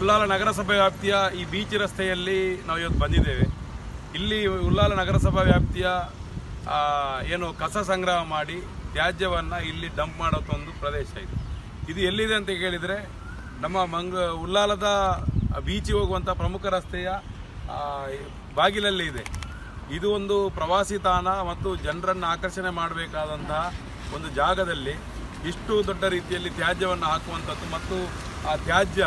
ಉಳ್ಳಾಲ ನಗರಸಭೆ ವ್ಯಾಪ್ತಿಯ ಈ ಬೀಚ್ ರಸ್ತೆಯಲ್ಲಿ ನಾವು ಇವತ್ತು ಬಂದಿದ್ದೇವೆ. ಇಲ್ಲಿ ಉಳ್ಳಾಲ ನಗರಸಭಾ ವ್ಯಾಪ್ತಿಯ ಏನು ಕಸ ಸಂಗ್ರಹ ಮಾಡಿ ತ್ಯಾಜ್ಯವನ್ನು ಇಲ್ಲಿ ಡಂಪ್ ಮಾಡೋದೊಂದು ಪ್ರದೇಶ ಇದು. ಇದು ಎಲ್ಲಿದೆ ಅಂತ ಕೇಳಿದರೆ ನಮ್ಮ ಮಂಗ, ಉಳ್ಳಾಲದ ಬೀಚಿಗೆ ಹೋಗುವಂಥ ಪ್ರಮುಖ ರಸ್ತೆಯ ಬಾಗಿಲಲ್ಲಿ ಇದೆ. ಇದು ಒಂದು ಪ್ರವಾಸಿ ತಾಣ ಮತ್ತು ಜನರನ್ನು ಆಕರ್ಷಣೆ ಮಾಡಬೇಕಾದಂತಹ ಒಂದು ಜಾಗದಲ್ಲಿ ಇಷ್ಟು ದೊಡ್ಡ ರೀತಿಯಲ್ಲಿ ತ್ಯಾಜ್ಯವನ್ನು ಹಾಕುವಂಥದ್ದು ಮತ್ತು ಆ ತ್ಯಾಜ್ಯ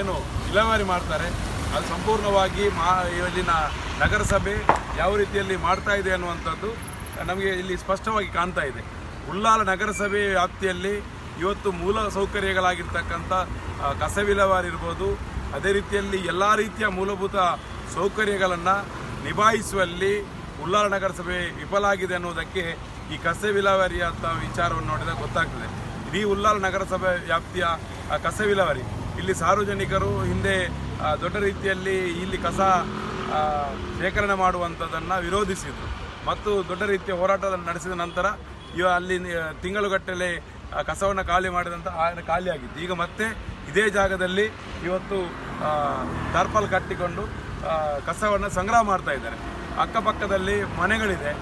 ಏನು ವಿಲೇವಾರಿ ಮಾಡ್ತಾರೆ, ಅದು ಸಂಪೂರ್ಣವಾಗಿ ಮಾ, ಇಲ್ಲಿನ ನಗರಸಭೆ ಯಾವ ರೀತಿಯಲ್ಲಿ ಮಾಡ್ತಾ ಇದೆ ಅನ್ನುವಂಥದ್ದು ನಮಗೆ ಇಲ್ಲಿ ಸ್ಪಷ್ಟವಾಗಿ ಕಾಣ್ತಾ ಇದೆ. ಉಳ್ಳಾಲ ನಗರಸಭೆ ವ್ಯಾಪ್ತಿಯಲ್ಲಿ ಇವತ್ತು ಮೂಲ ಸೌಕರ್ಯಗಳಾಗಿರ್ತಕ್ಕಂಥ ಕಸ ವಿಲೇವಾರಿ ಇರ್ಬೋದು, ಅದೇ ರೀತಿಯಲ್ಲಿ ಎಲ್ಲ ರೀತಿಯ ಮೂಲಭೂತ ಸೌಕರ್ಯಗಳನ್ನು ನಿಭಾಯಿಸುವಲ್ಲಿ ಉಳ್ಳಾಲ ನಗರಸಭೆ ವಿಫಲ ಆಗಿದೆ ಅನ್ನೋದಕ್ಕೆ ಈ ಕಸ ವಿಲಾವರಿ ಅಂತ ವಿಚಾರವನ್ನು ನೋಡಿದಾಗ ಗೊತ್ತಾಗ್ತದೆ. ಇಡೀ ಉಲ್ಲಾಲ್ ನಗರಸಭೆ ವ್ಯಾಪ್ತಿಯ ಕಸೆ ವಿಲೇವಾರಿ ಇಲ್ಲಿ ಸಾರ್ವಜನಿಕರು ಹಿಂದೆ ದೊಡ್ಡ ರೀತಿಯಲ್ಲಿ ಇಲ್ಲಿ ಕಸ ಶೇಖರಣೆ ಮಾಡುವಂಥದ್ದನ್ನು ವಿರೋಧಿಸಿದರು. ಮತ್ತು ದೊಡ್ಡ ರೀತಿಯ ಹೋರಾಟವನ್ನು ನಡೆಸಿದ ನಂತರ ಇವ ಅಲ್ಲಿ ತಿಂಗಳುಗಟ್ಟಲೆ ಕಸವನ್ನು ಖಾಲಿ ಮಾಡಿದಂಥ ಖಾಲಿಯಾಗಿತ್ತು. ಈಗ ಮತ್ತೆ ಇದೇ ಜಾಗದಲ್ಲಿ ಇವತ್ತು ಟಾರ್ಪಲ್ ಕಟ್ಟಿಕೊಂಡು ಕಸವನ್ನು ಸಂಗ್ರಹ ಮಾಡ್ತಾ ಇದ್ದಾರೆ. ಅಕ್ಕಪಕ್ಕದಲ್ಲಿ ಮನೆಗಳಿದೆ.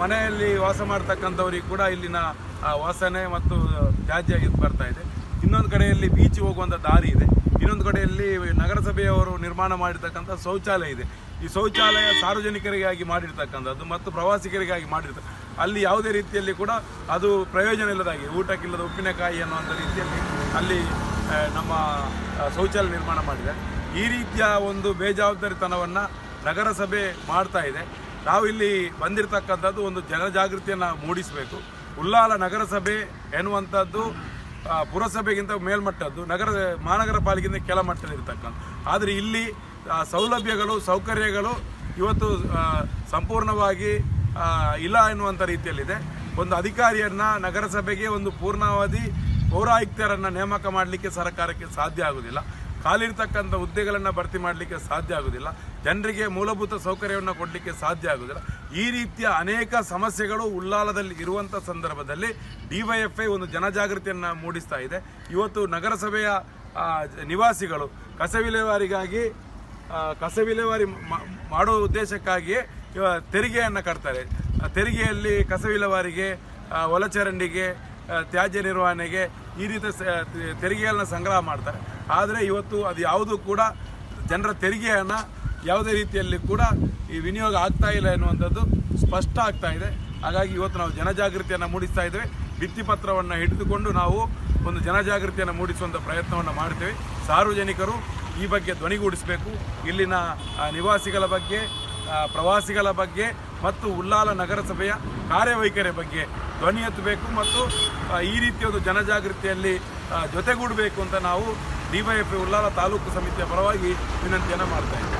ಮನೆಯಲ್ಲಿ ವಾಸ ಮಾಡ್ತಕ್ಕಂಥವ್ರಿಗೆ ಕೂಡ ಇಲ್ಲಿನ ವಾಸನೆ ಮತ್ತು ತ್ಯಾಜ್ಯ ಬರ್ತಾ ಇದೆ. ಇನ್ನೊಂದು ಕಡೆಯಲ್ಲಿ ಬೀಚ್ ಹೋಗುವಂಥ ದಾರಿ ಇದೆ. ಇನ್ನೊಂದು ಕಡೆಯಲ್ಲಿ ನಗರಸಭೆಯವರು ನಿರ್ಮಾಣ ಮಾಡಿರ್ತಕ್ಕಂಥ ಶೌಚಾಲಯ ಇದೆ. ಈ ಶೌಚಾಲಯ ಸಾರ್ವಜನಿಕರಿಗಾಗಿ ಮಾಡಿರ್ತಕ್ಕಂಥದ್ದು ಮತ್ತು ಪ್ರವಾಸಿಗರಿಗಾಗಿ ಮಾಡಿರ್ತ, ಅಲ್ಲಿ ಯಾವುದೇ ರೀತಿಯಲ್ಲಿ ಕೂಡ ಅದು ಪ್ರಯೋಜನ ಇಲ್ಲದಾಗಿ, ಊಟಕ್ಕಿಲ್ಲದ ಉಪ್ಪಿನಕಾಯಿ ಅನ್ನುವಂಥ ರೀತಿಯಲ್ಲಿ ಅಲ್ಲಿ ನಮ್ಮ ಶೌಚಾಲಯ ನಿರ್ಮಾಣ ಮಾಡಿದೆ. ಈ ರೀತಿಯ ಒಂದು ಬೇಜವಾಬ್ದಾರಿತನವನ್ನು ನಗರಸಭೆ ಮಾಡ್ತಾ ಇದೆ. ನಾವು ಇಲ್ಲಿ ಬಂದಿರತಕ್ಕಂಥದ್ದು ಒಂದು ಜನಜಾಗೃತಿಯನ್ನು ಮೂಡಿಸಬೇಕು. ಉಲ್ಲಾಲ ನಗರಸಭೆ ಎನ್ನುವಂಥದ್ದು ಪುರಸಭೆಗಿಂತ ಮೇಲ್ಮಟ್ಟದ್ದು ನಗರ ಮಹಾನಗರ ಪಾಲಿಕೆಯಿಂದ ಕೆಳಮಟ್ಟದಿರ್ತಕ್ಕಂಥ ಆದರೆ ಇಲ್ಲಿ ಸೌಲಭ್ಯಗಳು, ಸೌಕರ್ಯಗಳು ಇವತ್ತು ಸಂಪೂರ್ಣವಾಗಿ ಇಲ್ಲ ಎನ್ನುವಂಥ ರೀತಿಯಲ್ಲಿದೆ. ಒಂದು ಅಧಿಕಾರಿಯನ್ನು ನಗರಸಭೆಗೆ ಒಂದು ಪೂರ್ಣಾವಧಿ ಪೌರಾಯುಕ್ತರನ್ನು ನೇಮಕ ಮಾಡಲಿಕ್ಕೆ ಸರ್ಕಾರಕ್ಕೆ ಸಾಧ್ಯ ಆಗುವುದಿಲ್ಲ ಖಾಲಿರ್ತಕ್ಕಂಥ ಹುದ್ದೆಗಳನ್ನು ಭರ್ತಿ ಮಾಡಲಿಕ್ಕೆ ಸಾಧ್ಯ ಆಗುವುದಿಲ್ಲ ಜನರಿಗೆ ಮೂಲಭೂತ ಸೌಕರ್ಯವನ್ನು ಕೊಡಲಿಕ್ಕೆ ಸಾಧ್ಯ ಆಗುವುದಿಲ್ಲ ಈ ರೀತಿಯ ಅನೇಕ ಸಮಸ್ಯೆಗಳು ಉಳ್ಳಾಲದಲ್ಲಿ ಇರುವಂಥ ಸಂದರ್ಭದಲ್ಲಿ ಡಿವೈಎಫ್ಐ ಒಂದು ಜನಜಾಗೃತಿಯನ್ನು ಮೂಡಿಸ್ತಾ ಇದೆ. ಇವತ್ತು ನಗರಸಭೆಯ ನಿವಾಸಿಗಳು ಕಸ ವಿಲೇವಾರಿಗಾಗಿ ಕಸ ವಿಲೇವಾರಿ ಮಾಡುವ ಉದ್ದೇಶಕ್ಕಾಗಿಯೇ ತೆರಿಗೆಯನ್ನು ಕಟ್ತಾರೆ. ತೆರಿಗೆಯಲ್ಲಿ ಕಸ ವಿಲೇವಾರಿಗೆ ಒಲಚರಂಡಿಗೆ ತ್ಯಾಜ್ಯ ನಿರ್ವಹಣೆಗೆ ಈ ರೀತಿ ತೆರಿಗೆಗಳನ್ನ ಸಂಗ್ರಹ ಮಾಡ್ತಾರೆ. ಆದರೆ ಇವತ್ತು ಅದು ಯಾವುದೂ ಕೂಡ ಜನರ ತೆರಿಗೆಯನ್ನು ಯಾವುದೇ ರೀತಿಯಲ್ಲಿ ಕೂಡ ಈ ವಿನಿಯೋಗ ಆಗ್ತಾ ಇಲ್ಲ ಎನ್ನುವಂಥದ್ದು ಸ್ಪಷ್ಟ ಆಗ್ತಾ ಇದೆ. ಹಾಗಾಗಿ ಇವತ್ತು ನಾವು ಜನಜಾಗೃತಿಯನ್ನು ಮೂಡಿಸ್ತಾ ಇದ್ದೇವೆ. ಭಿತ್ತಿಪತ್ರವನ್ನು ಹಿಡಿದುಕೊಂಡು ನಾವು ಒಂದು ಜನಜಾಗೃತಿಯನ್ನು ಮೂಡಿಸುವಂಥ ಪ್ರಯತ್ನವನ್ನು ಮಾಡ್ತೇವೆ ಸಾರ್ವಜನಿಕರು ಈ ಬಗ್ಗೆ ಧ್ವನಿಗೂಡಿಸಬೇಕು. ಇಲ್ಲಿನ ನಿವಾಸಿಗಳ ಬಗ್ಗೆ ಪ್ರವಾಸಿಗಳ ಬಗ್ಗೆ ಮತ್ತು ಉಲ್ಲಾಲ ನಗರಸಭೆಯ ಕಾರ್ಯವೈಖರಿ ಬಗ್ಗೆ ಧ್ವನಿ ಎತ್ತಬೇಕು ಮತ್ತು ಈ ರೀತಿಯ ಒಂದು ಜನಜಾಗೃತಿಯಲ್ಲಿ ಜೊತೆಗೂಡಬೇಕು ಅಂತ ನಾವು ಡಿವೈಎಫ್ಐ ಉಲ್ಲಾಲ ತಾಲೂಕು ಸಮಿತಿಯ ಪರವಾಗಿ ವಿನಂತಿಯನ್ನು ಮಾಡ್ತಾ